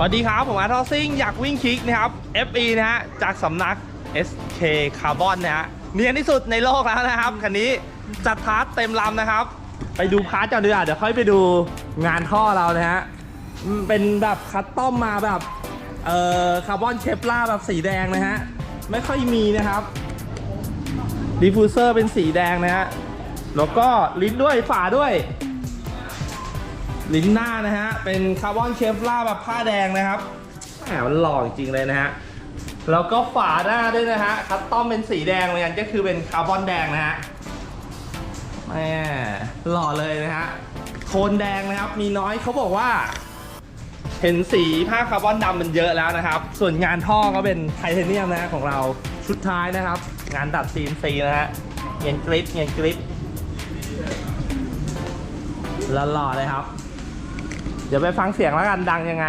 สวัสดีครับ ผมอาร์ทอซิ่งอยากวิ่งคิกนะครับ FE นะฮะ จากสำนัก SK Carbon นะฮะเนียนที่สุดในโลกแล้วนะครับ คันนี้จัดพาร์ทเต็มลำนะครับ ไปดูพาร์ทก่อนดีกว่าเดี๋ยวค่อยไปดูงานท่อเรานะฮะเป็นแบบคัสตอมมาแบบ เอ่อคาร์บอนเชฟล่าแบบสีแดงนะฮะ ไม่ค่อยมีนะครับดิฟฟูเซอร์เป็นสีแดงนะฮะแล้วก็ลิ้นด้วยฝาด้วย ลิ้นหน้านะฮะ เป็นคาร์บอนเชฟล่าแบบผ้าแดงนะครับแหมมันหล่อจริงๆเลยนะฮะ แล้วก็ฝาหน้าด้วยนะฮะ คัสตอมเป็นสีแดงเหมือนกันก็คือเป็นคาร์บอนแดงนะฮะแหมหล่อเลยนะฮะ โทนแดงนะครับ มีน้อยเขาบอกว่า เห็นสีผ้าคาร์บอนดำมันเยอะแล้วนะครับ ส่วนงานท่อก็เป็นไทเทเนียมนะฮะของเราชุดท้ายนะครับ งานดัด CNC นะฮะเงียนกริปเงียนกริปหล่อๆเลยครับ เดี๋ยวไปฟังเสียงแล้วกันดังยังไง